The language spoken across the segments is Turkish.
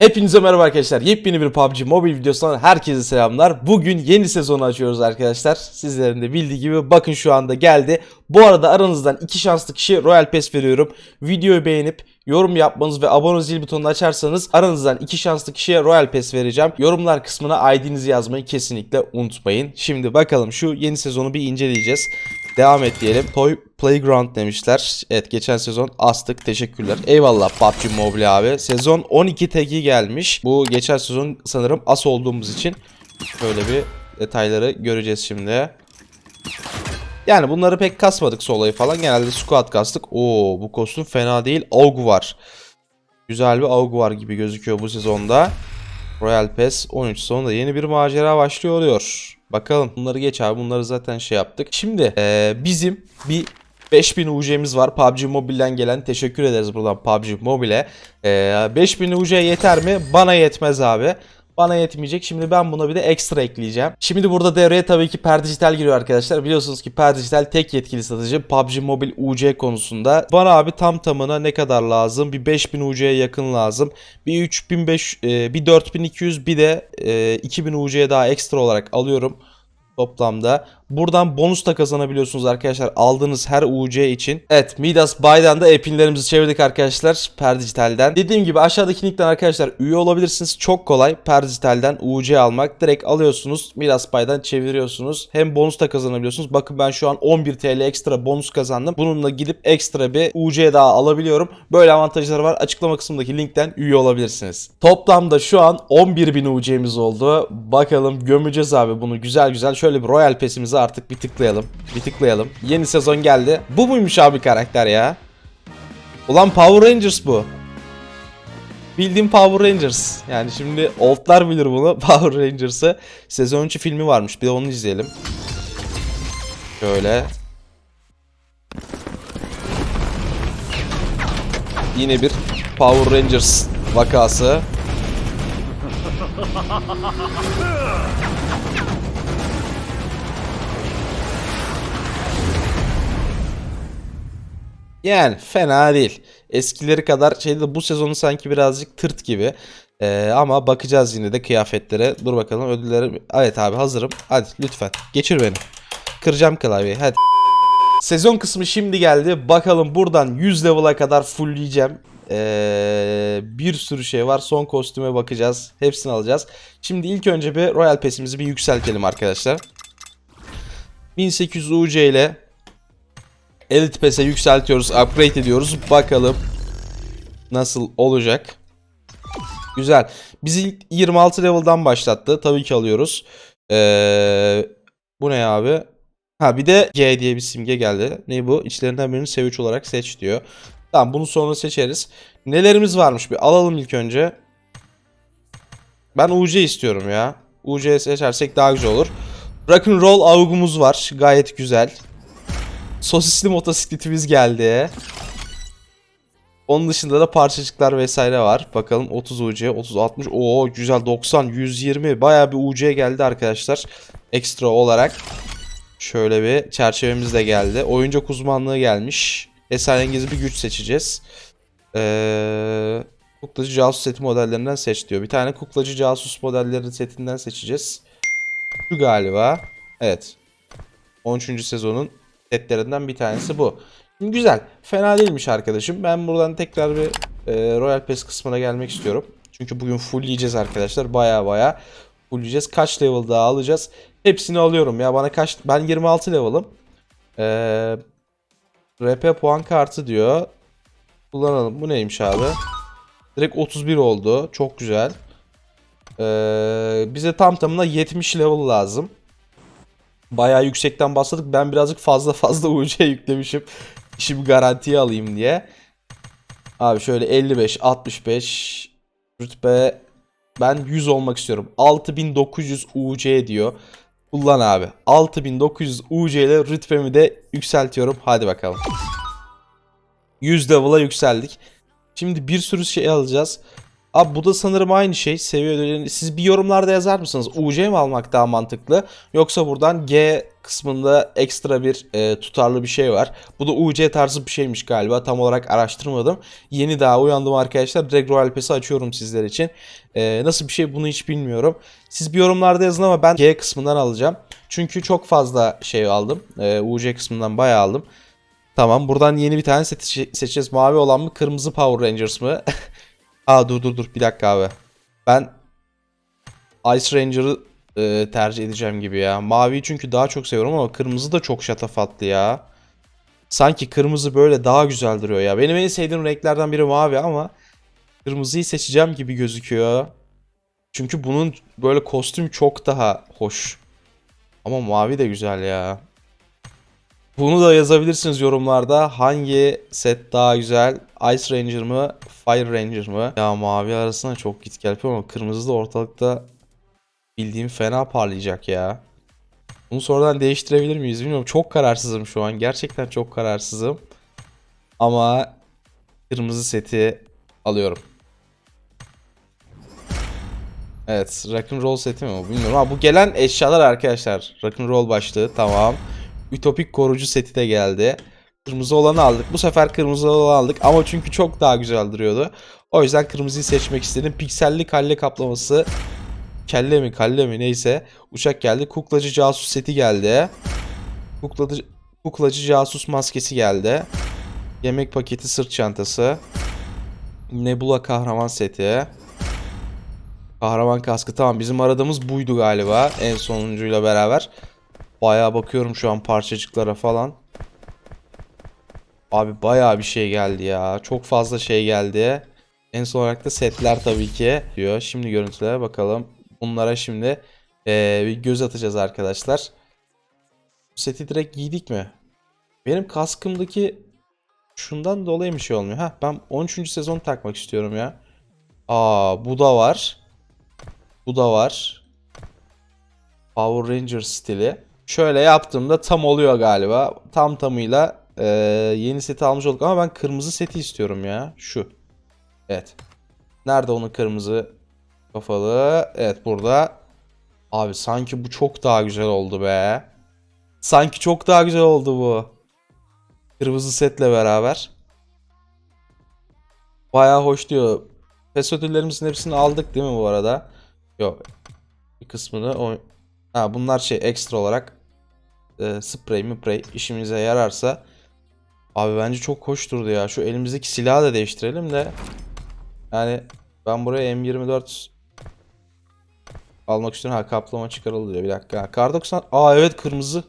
Hepinize merhaba arkadaşlar. Yepyeni bir PUBG Mobile videosundan herkese selamlar. Bugün yeni sezonu açıyoruz arkadaşlar. Sizlerin de bildiği gibi bakın şu anda geldi. Bu arada aranızdan iki şanslı kişi Royal Pass veriyorum. Videoyu beğenip yorum yapmanız ve abone zil butonunu açarsanız aranızdan iki şanslı kişiye Royal Pass vereceğim. Yorumlar kısmına ID'nizi yazmayı kesinlikle unutmayın. Şimdi bakalım şu yeni sezonu bir inceleyeceğiz. Devam et diyelim. Toy Playground demişler. Evet geçen sezon astık. Teşekkürler. Eyvallah PUBG Mobile abi. Sezon 12 tagi gelmiş. Bu geçen sezon sanırım as olduğumuz için şöyle bir detayları göreceğiz şimdi. Yani bunları pek kasmadık solayı falan. Genelde squat kastık. Oo bu kostüm fena değil. Aug var. Güzel bir Aug var gibi gözüküyor bu sezonda. Royal Pass 13 sonunda yeni bir macera başlıyor oluyor. Bakalım bunları geç abi bunları zaten şey yaptık. Şimdi eee, bizim bir 5000 UC'miz var PUBG Mobile'den gelen teşekkür ederiz buradan PUBG Mobile'e. Eee 5000 UC yeter mi? Bana yetmez abi. Bana yetmeyecek. Şimdi ben buna bir de ekstra ekleyeceğim. Şimdi burada devreye tabii ki Per Dijital giriyor arkadaşlar. Biliyorsunuz ki Per Dijital tek yetkili satıcı PUBG Mobile UC konusunda. Bana abi tam tamına ne kadar lazım? Bir 5000 UC'ye yakın lazım. Bir 3500, e, bir 4200 bir de e, 2000 UC'ye daha ekstra olarak alıyorum toplamda. Buradan bonus da kazanabiliyorsunuz arkadaşlar aldığınız her UC için. Evet Midas Bay'dan da epinlerimizi çevirdik arkadaşlar Per Dijital'den. Dediğim gibi aşağıdaki linkten arkadaşlar üye olabilirsiniz. Çok kolay Per Dijital'den UC almak. Direkt alıyorsunuz Midas Bay'dan çeviriyorsunuz. Hem bonus da kazanabiliyorsunuz. Bakın ben şu an 11 TL ekstra bonus kazandım. Bununla gidip ekstra bir UC daha alabiliyorum. Böyle avantajları var. Açıklama kısmındaki linkten üye olabilirsiniz. Toplamda şu an 11.000 UC'miz oldu. Bakalım gömeceğiz abi bunu güzel güzel. Şöyle bir Royal Pass'imizi artık bir tıklayalım. Bir tıklayalım. Yeni sezon geldi. Bu muymuş abi karakter ya? Ulan Power Rangers bu. Bildiğim Power Rangers. Yani şimdi oldlar bilir bunu. Power Rangers'ı. Sezon 3 filmi varmış. Bir de onu izleyelim. Şöyle. Yine bir Power Rangers vakası. Yani fena değil. Eskileri kadar şeyde bu sezonu sanki birazcık tırt gibi. Ee, ama bakacağız yine de kıyafetlere. Dur bakalım ödülleri. Evet abi hazırım. Hadi lütfen geçir beni. Kıracağım klavyeyi hadi. Sezon kısmı şimdi geldi. Bakalım buradan 100 level'a kadar fullleyeceğim. Ee, bir sürü şey var. Son kostüme bakacağız. Hepsini alacağız. Şimdi ilk önce bir Royal Pass'imizi bir yükseltelim arkadaşlar. 1800 UC ile Elite Pass'e yükseltiyoruz. Upgrade ediyoruz. Bakalım nasıl olacak. Güzel. Bizi ilk 26 level'dan başlattı. Tabii ki alıyoruz. Ee, bu ne abi? Ha bir de G diye bir simge geldi. Ne bu? İçlerinden birini seviç olarak seç diyor. Tamam bunu sonra seçeriz. Nelerimiz varmış bir alalım ilk önce. Ben UC istiyorum ya. UC seçersek daha güzel olur. Rock'n'roll augumuz var. Gayet güzel. Sosisli motosikletimiz geldi. Onun dışında da parçacıklar vesaire var. Bakalım 30 UC, 30 60. Oo güzel 90, 120. Bayağı bir UC geldi arkadaşlar. Ekstra olarak. Şöyle bir çerçevemiz de geldi. Oyuncak uzmanlığı gelmiş. Esrarengiz bir güç seçeceğiz. Ee, kuklacı casus seti modellerinden seç diyor. Bir tane kuklacı casus modelleri setinden seçeceğiz. Şu galiba. Evet. 13. sezonun setlerinden bir tanesi bu. Şimdi güzel. Fena değilmiş arkadaşım. Ben buradan tekrar bir e, Royal Pass kısmına gelmek istiyorum. Çünkü bugün full yiyeceğiz arkadaşlar. Baya baya full yiyeceğiz. Kaç level daha alacağız? Hepsini alıyorum ya. Bana kaç... Ben 26 level'ım. Ee, RP puan kartı diyor. Kullanalım. Bu neymiş abi? Direkt 31 oldu. Çok güzel. Ee, bize tam tamına 70 level lazım. Bayağı yüksekten başladık. Ben birazcık fazla fazla UC yüklemişim. İşimi garantiye alayım diye. Abi şöyle 55, 65 rütbe ben 100 olmak istiyorum. 6900 UC diyor. Kullan abi. 6900 UC ile rütbemi de yükseltiyorum. Hadi bakalım. 100 level'a yükseldik. Şimdi bir sürü şey alacağız. Abi bu da sanırım aynı şey. Seviye ödüllerini siz bir yorumlarda yazar mısınız? UC mi almak daha mantıklı? Yoksa buradan G kısmında ekstra bir e, tutarlı bir şey var. Bu da UC tarzı bir şeymiş galiba. Tam olarak araştırmadım. Yeni daha uyandım arkadaşlar. Direkt Royal Pass'i açıyorum sizler için. E, nasıl bir şey bunu hiç bilmiyorum. Siz bir yorumlarda yazın ama ben G kısmından alacağım. Çünkü çok fazla şey aldım. E, UC kısmından bayağı aldım. Tamam buradan yeni bir tane seçe- seçeceğiz. Mavi olan mı kırmızı Power Rangers mı? Aa dur dur dur bir dakika abi. Ben Ice Ranger'ı e, tercih edeceğim gibi ya. Maviyi çünkü daha çok seviyorum ama kırmızı da çok şatafatlı ya. Sanki kırmızı böyle daha güzel duruyor ya. Benim en sevdiğim renklerden biri mavi ama kırmızıyı seçeceğim gibi gözüküyor. Çünkü bunun böyle kostüm çok daha hoş. Ama mavi de güzel ya. Bunu da yazabilirsiniz yorumlarda. Hangi set daha güzel? Ice Ranger mı? Fire Ranger mı? Ya mavi arasında çok git gel ama kırmızı da ortalıkta bildiğim fena parlayacak ya. Bunu sonradan değiştirebilir miyiz bilmiyorum. Çok kararsızım şu an. Gerçekten çok kararsızım. Ama kırmızı seti alıyorum. Evet, rock'n'roll seti mi bu bilmiyorum ama bu gelen eşyalar arkadaşlar. Rock'n'roll başlığı tamam. Ütopik korucu seti de geldi. Kırmızı olanı aldık. Bu sefer kırmızı olanı aldık ama çünkü çok daha güzel duruyordu. O yüzden kırmızıyı seçmek istedim. Pikselli kalle kaplaması. Kelle mi kalle mi neyse. Uçak geldi. Kuklacı casus seti geldi. Kuklacı, kuklacı casus maskesi geldi. Yemek paketi sırt çantası. Nebula kahraman seti. Kahraman kaskı tamam bizim aradığımız buydu galiba en sonuncuyla beraber. Bayağı bakıyorum şu an parçacıklara falan. Abi bayağı bir şey geldi ya. Çok fazla şey geldi. En son olarak da setler tabii ki diyor. Şimdi görüntülere bakalım. Bunlara şimdi eee, bir göz atacağız arkadaşlar. Seti direkt giydik mi? Benim kaskımdaki şundan dolayı bir şey olmuyor. Ha ben 13. sezon takmak istiyorum ya. Aa bu da var. Bu da var. Power Ranger stili. Şöyle yaptığımda tam oluyor galiba. Tam tamıyla eee, yeni seti almış olduk ama ben kırmızı seti istiyorum ya. Şu. Evet. Nerede onun kırmızı kafalı? Evet burada. Abi sanki bu çok daha güzel oldu be. Sanki çok daha güzel oldu bu. Kırmızı setle beraber. Bayağı hoş diyor. PES ödüllerimizin hepsini aldık değil mi bu arada? Yok. Bir kısmını o... Ha, bunlar şey ekstra olarak e, sprey mi sprey işimize yararsa Abi bence çok hoş durdu ya. Şu elimizdeki silahı da değiştirelim de yani ben buraya M24 almak istiyorum. Ha kaplama çıkarıldı diyor. Bir dakika. Kar 90 Aa evet kırmızı.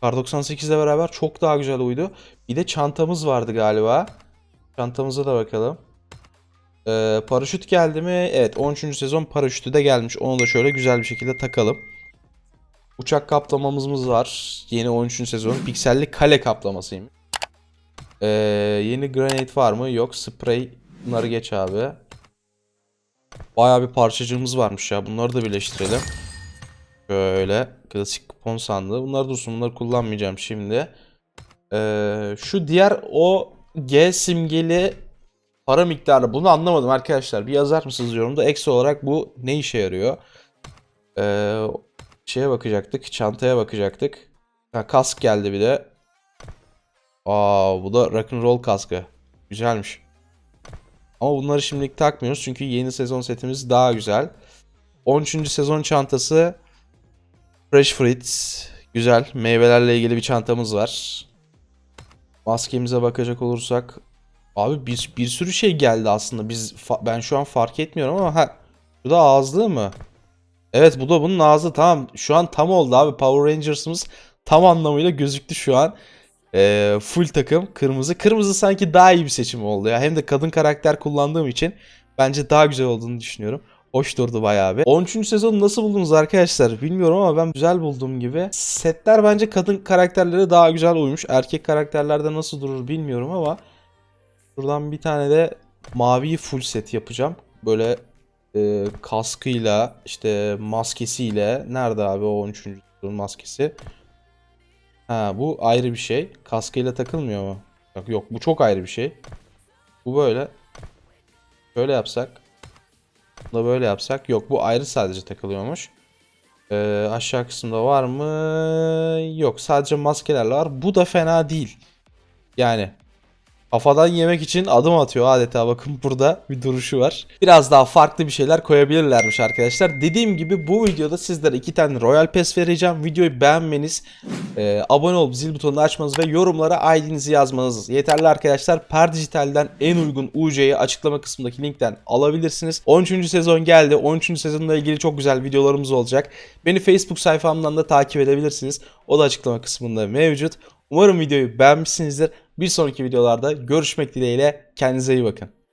Kar 98 ile beraber çok daha güzel uydu. Bir de çantamız vardı galiba. Çantamıza da bakalım. Ee, paraşüt geldi mi? Evet 13. sezon paraşütü de gelmiş. Onu da şöyle güzel bir şekilde takalım. Uçak kaplamamız var. Yeni 13. sezon. Pikselli kale kaplamasıymış. Ee, yeni granate var mı? Yok. Spray. Bunları geç abi. Bayağı bir parçacığımız varmış ya. Bunları da birleştirelim. Şöyle. Klasik kupon sandığı. Bunlar dursun. Bunları kullanmayacağım şimdi. Ee, şu diğer o G simgeli para miktarı. Bunu anlamadım arkadaşlar. Bir yazar mısınız yorumda? Eksi olarak bu ne işe yarıyor? Ee, şeye bakacaktık. Çantaya bakacaktık. Ha, kask geldi bir de. Aa bu da rock'n'roll kaskı. Güzelmiş. Ama bunları şimdilik takmıyoruz çünkü yeni sezon setimiz daha güzel. 13. sezon çantası Fresh Fruits. Güzel. Meyvelerle ilgili bir çantamız var. Maskemize bakacak olursak abi bir, bir sürü şey geldi aslında. Biz ben şu an fark etmiyorum ama ha bu da ağızlığı mı? Evet bu da bunun ağzı tamam. Şu an tam oldu abi. Power Rangers'ımız tam anlamıyla gözüktü şu an. Ee, full takım kırmızı. Kırmızı sanki daha iyi bir seçim oldu ya. Hem de kadın karakter kullandığım için bence daha güzel olduğunu düşünüyorum. Hoş durdu bayağı bir. 13. sezonu nasıl buldunuz arkadaşlar? Bilmiyorum ama ben güzel bulduğum gibi. Setler bence kadın karakterlere daha güzel uymuş. Erkek karakterlerde nasıl durur bilmiyorum ama Şuradan bir tane de mavi full set yapacağım. Böyle e, kaskıyla işte maskesiyle nerede abi o 13. sezonun maskesi? Ha bu ayrı bir şey. Kaskıyla takılmıyor mu? Yok yok bu çok ayrı bir şey. Bu böyle. Böyle yapsak. Da böyle yapsak. Yok bu ayrı sadece takılıyormuş. Ee, aşağı kısımda var mı? Yok sadece maskelerle var. Bu da fena değil. Yani kafadan yemek için adım atıyor adeta bakın burada bir duruşu var. Biraz daha farklı bir şeyler koyabilirlermiş arkadaşlar. Dediğim gibi bu videoda sizlere iki tane Royal Pass vereceğim. Videoyu beğenmeniz, e, abone olup zil butonunu açmanız ve yorumlara ID'nizi yazmanız yeterli arkadaşlar. Per Dijital'den en uygun UC'yi açıklama kısmındaki linkten alabilirsiniz. 13. sezon geldi. 13. sezonla ilgili çok güzel videolarımız olacak. Beni Facebook sayfamdan da takip edebilirsiniz. O da açıklama kısmında mevcut. Umarım videoyu beğenmişsinizdir. Bir sonraki videolarda görüşmek dileğiyle. Kendinize iyi bakın.